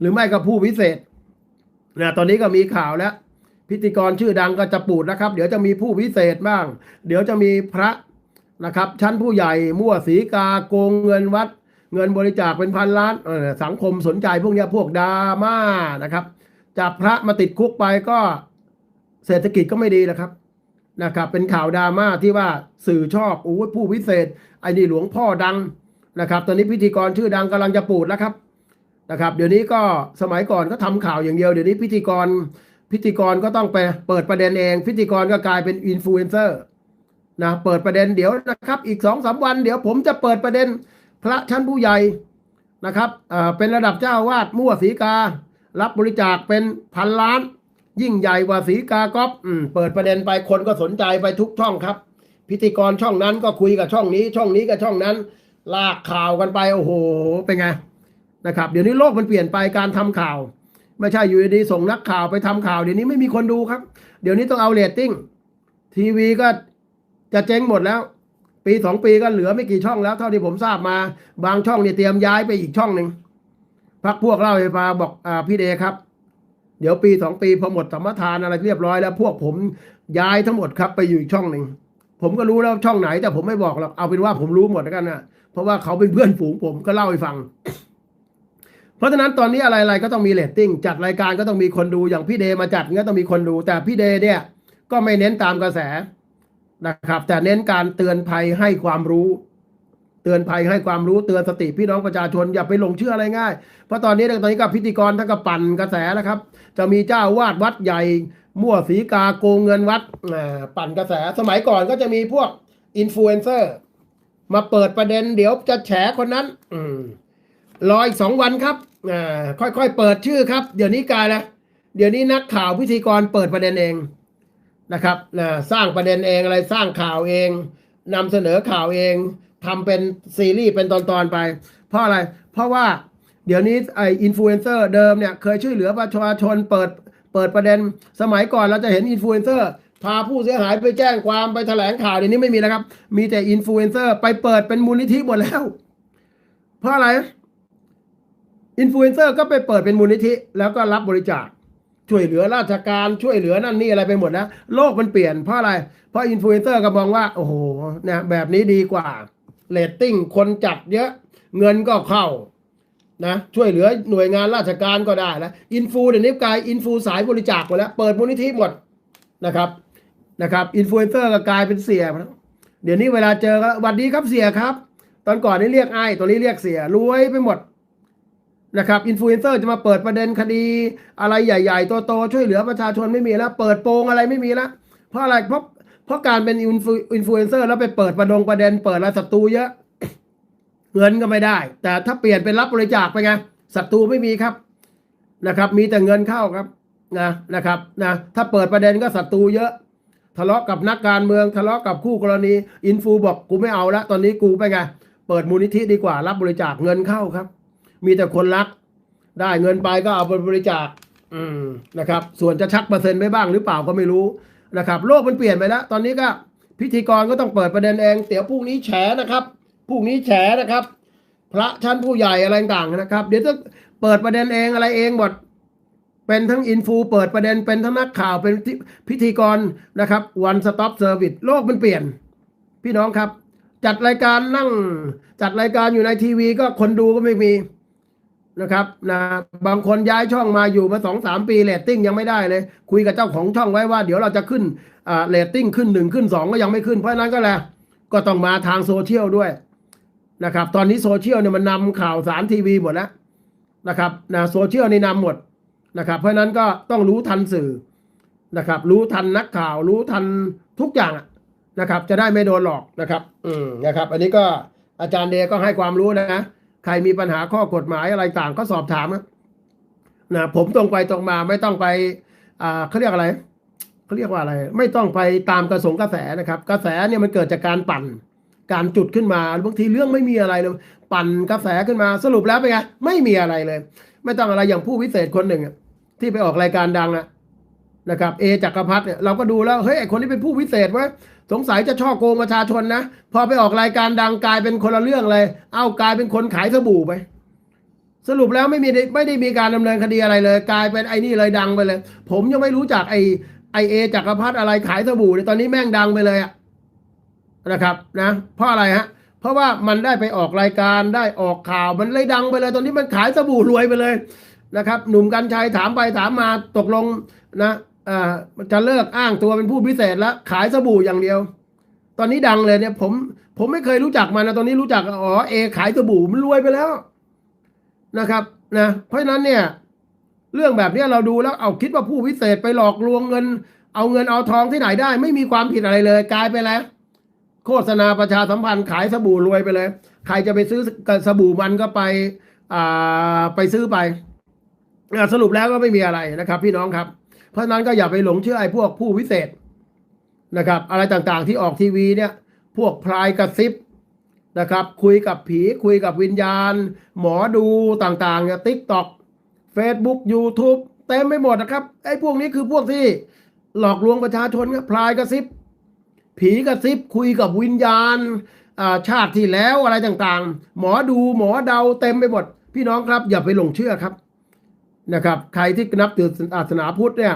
หรือไม่ก็ผู้วิเศษนะตอนนี้ก็มีข่าวแล้ว พิธีกรชื่อดังก็จะปูดนะครับ เดี๋ยวจะมีผู้วิเศษบ้าง เดี๋ยวจะมีพระนะครับ ชั้นผู้ใหญ่มั่วสีกาโกงเงินวัด เงินบริจาคเป็นพันล้านสังคมสนใจพวกนี้พวกดราม่านะครับจับพระมาติดคุกไปก็เศรษฐกิจก็ไม่ดีนะครับนะครับ เป็นข่าวดราม่าที่ว่าสื่อชอบโอ้ผู้วิเศษไอ้นี่หลวงพ่อดังนะครับ ตอนนี้พิธีกรชื่อดังกำลังจะปูดแล้วครับ นะครับ เดี๋ยวนี้ก็สมัยก่อนก็ทำข่าวอย่างเดียว เดี๋ยวนี้พิธีกรพิธีกรก็ต้องไปเปิดประเด็นเอง พิธีกรก็กลายเป็นอินฟลูเอนเซอร์นะเปิดประเด็นเดี๋ยวนะครับ อีกสองสามวัน เดี๋ยวผมจะเปิดประเด็นพระชั้นผู้ใหญ่นะครับเอ่อเป็นระดับเจ้าวาดมั่วสีกา รับบริจาคเป็นพันล้าน ยิ่งใหญ่กว่าสีกาก๊อฟอืมเปิดประเด็นไปคนก็สนใจไปทุกช่องครับ พิธีกรช่องนั้นก็คุยกับช่องนี้ ช่องนี้กับช่องนั้น ลากข่าวกันไปโอ้โหเป็นไง นะครับเดี๋ยวนี้โลกมันเปลี่ยนไปการทำข่าว ไม่ใช่อยู่ดีๆส่งนักข่าวไปทำข่าวเดี๋ยวนี้ไม่มีคนดูครับ เดี๋ยวนี้ต้องเอาเรตติ้งทีวีก็จะเจ๊งหมดแล้ว ปีสองปีก็เหลือไม่กี่ช่องแล้ว เท่าที่ผมทราบมา บางช่องเนี่ยเตรียมย้ายไปอีกช่องหนึ่งพักพวกเล่าให้ฟังบอกอ่าพี่เดครับ เดี๋ยวปีสองปีพอหมดสัมปทานอะไรเรียบร้อยแล้ว พวกผมย้ายทั้งหมดครับ ไปอยู่อีกช่องหนึ่งผมก็รู้แล้วช่องไหน แต่ผมไม่บอกหรอกเอาเป็นว่าผมรู้หมดแล้วกันนะเพราะว่าเขาเป็นเพื่อนฝูงผมก็เล่าให้ฟัง เพราะฉะนั้นตอนนี้อะไรๆก็ต้องมีเรตติ้งจัดรายการก็ต้องมีคนดูอย่างพี่เดมาจัดก็ต้องมีคนดู แต่พี่เดเนี่ยก็ไม่เน้นตามกระแสนะครับ แต่เน้นการเตือนภัยให้ความรู้ เตือนภัยให้ความรู้เตือนสติพี่น้องประชาชนอย่าไปหลงเชื่ออะไรง่าย เพราะตอนนี้ตอนนี้กับพิธีกรทั้งกับปั่นกระแสแล้วครับ จะมีเจ้าวาดวัดใหญ่ มั่วสีกาโกงเงินวัดปั่นกระแสสมัยก่อนก็จะมีพวกอินฟลูเอนเซอร์มาเปิดประเด็นเดี๋ยวจะแฉคนนั้น อืรออีกสองวันครับ ค่อยๆเปิดชื่อครับ เดี๋ยวนี้กลายแล้วเดี๋ยวนี้นักข่าวพิธีกรเปิดประเด็นเองนะครับสร้างประเด็นเองอะไรสร้างข่าวเองนำเสนอข่าวเองทำเป็นซีรีส์เป็นตอนๆไป เพราะอะไร เพราะว่าเดี๋ยวนี้ไออินฟลูเอนเซอร์เดิมเนี่ยเคยช่วยเหลือประชาชนเปิดเปิดประเด็น สมัยก่อนเราจะเห็นอินฟลูเอนเซอร์พาผู้เสียหายไปแจ้งความไปแถลงข่าวเดี๋ยวนี้ไม่มีแล้วครับ มีแต่อินฟลูเอนเซอร์ไปเปิดเป็นมูลนิธิหมดแล้ว เพราะอะไร อินฟลูเอนเซอร์ก็ไปเปิดเป็นมูลนิธิ แล้วก็รับบริจาคช่วยเหลือราชการช่วยเหลือนั่นนี่อะไรไปหมดแล้วโลกมันเปลี่ยนเพราะอะไร เพราะอินฟลูเอนเซอร์ก็มองว่า โอ้โหนี่แบบนี้ดีกว่าเรตติ้งคนจัดเยอะเงินก็เข้านะช่วยเหลือหน่วยงานราชการก็ได้แล้วอินฟูเดี๋ยวนี้กลายอินฟูสายบริจาคหมดแล้วเปิดมูลนิธิหมดนะครับนะครับอินฟลูเอนเซอร์ก็กลายเป็นเสียแล้วเดี๋ยวนี้เวลาเจอก็สวัสดีครับเสียครับ ตอนก่อนนี่เรียกไอ้ตัวนี้เรียกเสียรวยไปหมด นะครับอินฟลูเอนเซอร์จะมาเปิดประเด็นคดี อะไรใหญ่ๆโตๆช่วยเหลือประชาชนไม่มีแล้ว เปิดโปงอะไรไม่มีแล้ว เพราะอะไรเพราะเพราะการเป็นอินฟลูอินฟลูเอนเซอร์แล้วไปเปิดประดงประเด็น เปิดอะไรศัตรูเยอะเงินก็ไม่ได้ แต่ถ้าเปลี่ยนเป็นรับบริจาคไปไงศัตรูไม่มีครับนะครับ มีแต่เงินเข้าครับนะนะครับนะถ้าเปิดประเด็นก็ศัตรูเยอะทะเลาะกับนักการเมืองทะเลาะกับคู่กรณีอินฟูบอกกูไม่เอาละตอนนี้กูไปไงเปิดมูลนิธิดีกว่ารับบริจาคเงินเข้าครับ มีแต่คนรัก ได้เงินไปก็เอาไปบริจาคอืมนะครับ ส่วนจะชักเปอร์เซ็นต์ไปบ้างหรือเปล่าก็ไม่รู้นะครับโลกมันเปลี่ยนไปแล้ว ตอนนี้ก็พิธีกรก็ต้องเปิดประเด็นเองเดี๋ยวพรุ่งนี้แฉนะครับพรุ่งนี้แฉนะครับ พระชั้นผู้ใหญ่อะไรต่างๆนะครับ เดี๋ยวจะเปิดประเด็นเองอะไรเองหมดเป็นทั้งอินฟูเปิดประเด็นเป็นทั้งนักข่าวเป็นพิธีกรนะครับ one stop service โลกมันเปลี่ยน พี่น้องครับ จัดรายการนั่ง จัดรายการอยู่ในทีวีก็คนดูก็ไม่มี นะครับนะบางคนย้ายช่องมาอยู่มาสองสามปีเรตติ้งยังไม่ได้เลย คุยกับเจ้าของช่องไว้ว่าเดี๋ยวเราจะขึ้นอ่าเรตติ้งขึ้นหนึ่งขึ้นสองก็ยังไม่ขึ้นเพราะนั้นก็แหละก็ต้องมาทางโซเชียลด้วยนะครับ ตอนนี้โซเชียลเนี่ยมันนำข่าวสารทีวีหมดแล้วนะครับนะโซเชียลนี่นำหมดนะครับ เพราะนั้นก็ต้องรู้ทันสื่อนะครับ รู้ทันนักข่าว รู้ทันทุกอย่างนะครับ จะได้ไม่โดนหลอกนะครับ อืมนะครับ อันนี้ก็อาจารย์เดก็ให้ความรู้นะ ครมีปัญหาข้อกฎหมายอะไรต่างก็สอบถามนะผมตรงไปตรงมาไม่ต้องไปอ่าเขาเรียกอะไรเขาเรียกว่าอะไร ไม่ต้องไปตามกระสงกระแสนะครับ กระแสเนี่ยมันเกิดจากการปั่น การจุดขึ้นมาบางทีเรื่องไม่มีอะไรเลยปั่นกระแสขึ้นมาสรุปแล้วเป็นไงไม่มีอะไรเลย ไม่ต้องอะไรอย่างผู้วิเศษคนหนึ่งที่ไปออกรายการดังอะ นะครับเอจักรพัฒน์เนี่ยเราก็ดูแล้วเฮ้ยไอคนนี้เป็นผู้วิเศษวะสงสัยจะช่อโกงประชาชนนะพอไปออกรายการดังกลายเป็นคนละเรื่องเลย เอ้ากลายเป็นคนขายสบู่ไปสรุปแล้วไม่มีไม่ได้มีการดำเนินคดีอะไรเลย กลายเป็นไอ้นี่เลยดังไปเลย ผมยังไม่รู้จักไอไอเอจักรพัฒน์อะไรขายสบู่เนี่ยตอนนี้แม่งดังไปเลยอะนะครับนะเพราะอะไรฮะเพราะว่ามันได้ไปออกรายการได้ออกข่าวมันเลยดังไปเลย ตอนนี้มันขายสบู่รวยไปเลยนะครับ หนุ่มกัญชัยถามไปถามมาตกลงนะ อ่อจะเลิกอ้างตัวเป็นผู้พิเศษแล้วขายสบู่อย่างเดียว ตอนนี้ดังเลยเนี่ย ผมผมไม่เคยรู้จักมันนะตอนนี้รู้จักอ๋อเอขายสบู่มันรวยไปแล้วนะครับนะเพราะฉะนั้นเนี่ย เรื่องแบบนี้เราดูแล้วเอาคิดว่าผู้พิเศษไปหลอกลวงเงิน เอาเงินเอาทองที่ไหนได้ ไม่มีความผิดอะไรเลย กลายไปแล้ว โฆษณาประชาสัมพันธ์ขายสบู่รวยไปเลย ใครจะไปซื้อสบู่มันก็ไปอ่าไปซื้อไปสรุปแล้วก็ไม่มีอะไรนะครับ พี่น้องครับ ราะนั้นก็อย่าไปหลงเชื่อไอ้พวกผู้วิเศษนะครับ อะไรต่างๆที่ออกทีวีเนี่ย พวกพลายกระซิบนะครับ คุยกับผีคุยกับวิญญาณ หมอดูต่างๆเนี่ยติ๊กต็อกเฟซบุ๊กยูทูบเต็มไปหมดนะครับ ไอ้พวกนี้คือพวกที่หลอกลวงประชาชนครับพลายกระซิบ ผีกระซิบ คุยกับวิญญาณาชาติที่แล้วอะไรต่างๆ หมอดูหมอเดาเต็มไปหมด พี่น้องครับอย่าไปหลงเชื่อครับ นะครับ ใครที่นับถือศาสนาพุทธเนี่ย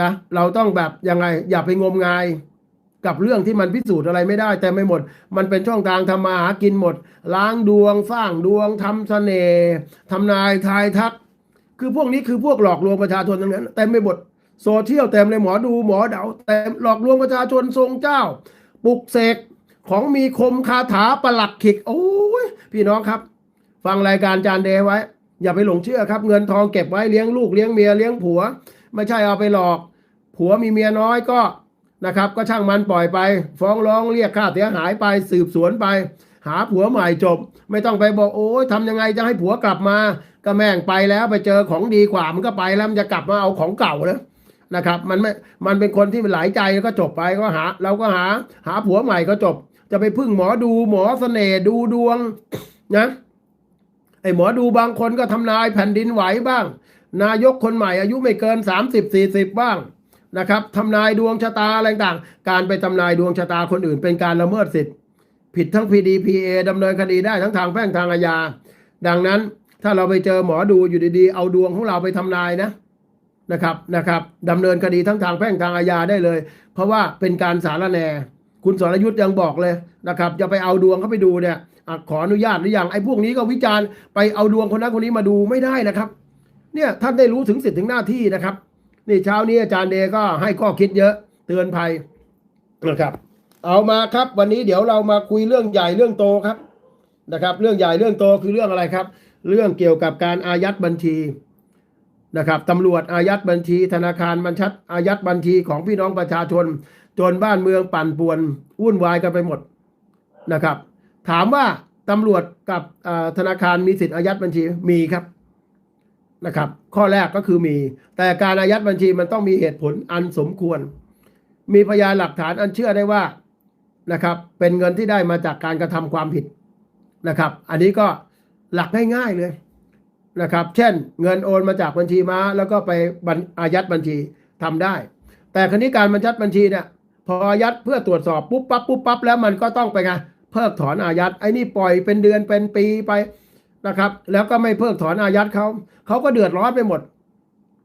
นะเราต้องแบบยังไงอย่าไปงมงายกับเรื่องที่มันพิสูจน์อะไรไม่ได้ แต่ไม่หมด มันเป็นช่องทางทำมาหากินหมด ล้างดวงสร้างดวงทำเสน่ห์ทำนายทายทัก คือพวกนี้คือพวกหลอกลวงประชาชนทั้งนั้นเต็มไปหมดโซเชียลเต็มเลยหมอดูหมอเดาเต็มหลอกลวงประชาชนทรงเจ้าปลุกเสกของมีคมคาถาประหลัดขิก โอ้ยพี่น้องครับ ฟังรายการจานเดย์ไว้ อย่าไปหลงเชื่อครับ เงินทองเก็บไว้เลี้ยงลูกเลี้ยงเมียเลี้ยงผัว ไม่ใช่เอาไปหลอก ผัวมีเมียน้อยก็นะครับ ก็ช่างมันปล่อยไป ฟ้องร้องเรียกค่าเสียหายไปสืบสวนไป หาผัวใหม่จบ ไม่ต้องไปบอกโอ้ยทำยังไงจะให้ผัวกลับมา ก็แม่งไปแล้วไปเจอของดีกว่ามันก็ไปแล้วมันจะกลับมาเอาของเก่านะนะครับ มันไม่มันเป็นคนที่หลายใจก็จบไปก็หา เราก็หา หาผัวใหม่ก็จบ จะไปพึ่งหมอดูหมอเสน่ห์ดูดวงนะ ไอ้หมอดูบางคนก็ทำนายแผ่นดินไหวบ้าง นายกคนใหม่อายุไม่เกิน 30 40 บ้างนะครับทำนายดวงชะตาอะไรต่างการไปทำนายดวงชะตาคนอื่น เป็นการละเมิดสิทธิ์ผิดทั้ง PDPA ดำเนินคดีได้ทั้งทางแพ่งทางอาญา ดังนั้นถ้าเราไปเจอหมอดูอยู่ดีๆ เอาดวงของเราไปทำนายนะนะครับนะครับดำเนินคดีทั้งทางแพ่งทางอาญาได้เลย เพราะว่าเป็นการสารแหน คุณสรยุทธ์ยังบอกเลยนะครับจะไปเอาดวงเขาไปดูเนี่ยอขออนุญาตหรือยังไอ้พวกนี้ก็วิจารณ์ไปเอาดวงคนนั้นคนนี้มาดูไม่ได้นะครับ เนี่ยท่านได้รู้ถึงสิทธิ์ถึงหน้าที่นะครับ นี่เช้านี้อาจารย์เดก็ให้ข้อคิดเยอะเตือนภัยนะครับ เอามาครับ วันนี้เดี๋ยวเรามาคุยเรื่องใหญ่เรื่องโตครับนะครับ เรื่องใหญ่เรื่องโตคือเรื่องอะไรครับ เรื่องเกี่ยวกับการอายัดบัญชี นะครับตำรวจอายัดบัญชี ธนาคารบัญชัดอายัดบัญชีของพี่น้องประชาชน จนบ้านเมืองปั่นป่วนวุ่นวายกันไปหมดนะครับ ถามว่าตำรวจกับธนาคารมีสิทธิ์อายัดบัญชีมีครับนะครับ ข้อแรกก็คือมี แต่การอายัดบัญชีมันต้องมีเหตุผลอันสมควร มีพยานหลักฐานอันเชื่อได้ว่านะครับ เป็นเงินที่ได้มาจากการกระทำความผิดนะครับ อันนี้ก็หลักง่ายๆเลย นะครับ เช่น เงินโอนมาจากบัญชีม้า แล้วก็ไปอายัดบัญชีทำได้ แต่คราวนี้การบัญชัดบัญชีเนี่ยพออายัดเพื่อตรวจสอบปุ๊บปั๊บปุ๊บปั๊บแล้วมันก็ต้องไปไงเพิกถอนอายัดไอ้นี่ปล่อยเป็นเดือนเป็นปีไปนะครับ แล้วก็ไม่เพิกถอนอายัดเขาเขาก็เดือดร้อนไปหมด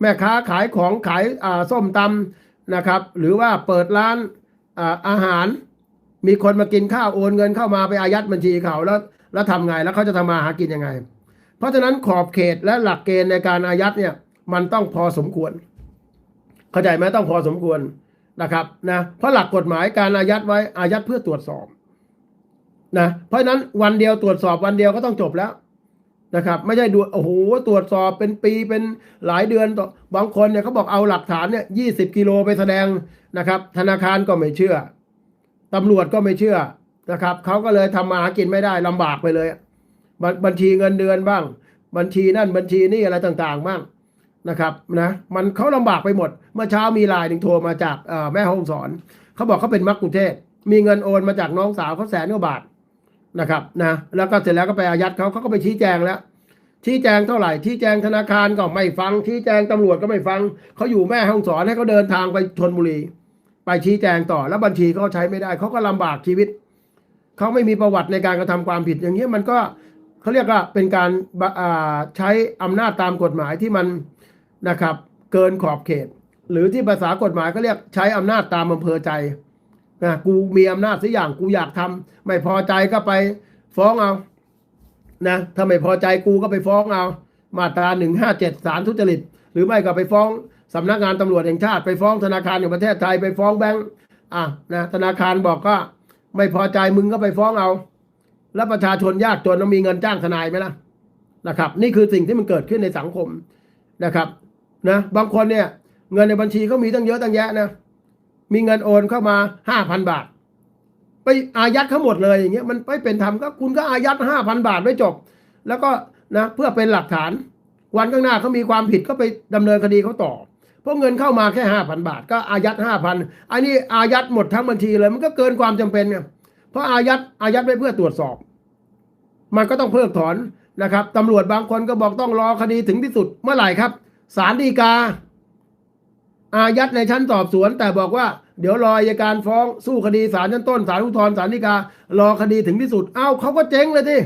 แม่ค้าขายของขายอ่าส้มตำนะครับ หรือว่าเปิดร้านอ่าอาหาร มีคนมากินข้าวโอนเงินเข้ามาไปอายัดบัญชีเขาแล้ว แล้วทำไงแล้วเขาจะทำมาหากินยังไง เพราะฉะนั้นขอบเขตและหลักเกณฑ์ในการอายัดเนี่ยมันต้องพอสมควร เข้าใจไหมต้องพอสมควรนะครับนะเพราะหลักกฎหมายการอายัดไว้อายัดเพื่อตรวจสอบนะเพราะฉะนั้นวันเดียวตรวจสอบวันเดียวก็ต้องจบแล้วนะครับ ไม่ใช่ดูโอ้โหตรวจสอบเป็นปีเป็นหลายเดือนต่อบางคนเนี่ยเขาบอกเอาหลักฐานเนี่ยยี่สิบกิโลไปแสดงนะครับ ธนาคารก็ไม่เชื่อตำรวจก็ไม่เชื่อนะครับเขาก็เลยทำมาหากินไม่ได้ลำบากไปเลย บ,บัญชีเงินเดือนบ้าง บัญชีนั่นบัญชีนี่อะไรต่างๆบ้างนะครับนะมันเขาลำบากไปหมด เมื่อเช้ามีไลน์หนึ่งโทรมาจากแม่ห้องสอนเขาบอกเขาเป็นมักคุเทศ มีเงินโอนมาจากน้องสาวเขาแสนกว่าบาทนะครับนะแล้วก็เสร็จแล้วก็ไปอายัดเขาเขาก็ไปชี้แจงแล้ว ชี้แจงเท่าไหร่ชี้แจงธนาคารก็ไม่ฟัง ชี้แจงตำรวจก็ไม่ฟังเขาอยู่แม่ห้องสอนให้เขาเดินทางไปชนบุรี ไปชี้แจงต่อแล้วบัญชีเขาใช้ไม่ได้เขาก็ลำบากชีวิตเขาไม่มีประวัติในการกระทำความผิดอย่างนี้ยมันก็ เขาเรียกว่าเป็นการใช้อำนาจตามกฎหมายที่มันนะครับ เกินขอบเขต หรือที่ภาษากฎหมายเขาเรียกใช้อำนาจตามอำเภอใจนะกูมีอำนาจสักอย่างกูอยากทำไม่พอใจก็ไปฟ้องเอานะถ้าไม่พอใจกูก็ไปฟ้องเอา มาตราหนึ่งห้าเจ็ดสารทุจริต หรือไม่ก็ไปฟ้องสำนักงานตำรวจแห่งชาติไปฟ้องธนาคารแห่งประเทศไทยไปฟ้องแบงก์อะนะธนาคารบอกก็ไม่พอใจมึงก็ไปฟ้องเอา แล้วประชาชนยากจนต้องมีเงินจ้างทนายไหมล่ะนะครับ นี่คือสิ่งที่มันเกิดขึ้นในสังคมนะครับนะบางคนเนี่ย เงินในบัญชีเขามีตั้งเยอะตั้งแยะนะมีเงินโอนเข้ามาห้าพันบาท ไปอายัดเขาหมดเลยอย่างเงี้ยมันไม่เป็นธรรมก็คุณก็อายัดห้าพันบาทไว้จบ แล้วก็นะเพื่อเป็นหลักฐาน วันข้างหน้าเขามีความผิดก็ไปดำเนินคดีเขาต่อเพราะเงินเข้ามาแค่ห้าพันบาท ก็อายัดห้าพันอันนี้อายัดหมดทั้งบัญชีเลยมันก็เกินความจำเป็นเนี่ย เพราะอายัดอายัดไว้เพื่อตรวจสอบ มันก็ต้องเพิกถอนนะครับตำรวจบางคนก็บอกต้องรอคดีถึงที่สุดเมื่อไหร่ครับศาลฎีกา อายัดในชั้นสอบสวน แต่บอกว่า เดี๋ยวรออัยการฟ้องสู้คดีศาลชั้นต้นศาลอุทธรณ์ศาลฎีกา รอคดีถึงที่สุด เอ้าเขาก็เจ๊งเลยที่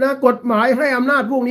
นะกฎหมายให้อำนาจพวกนี้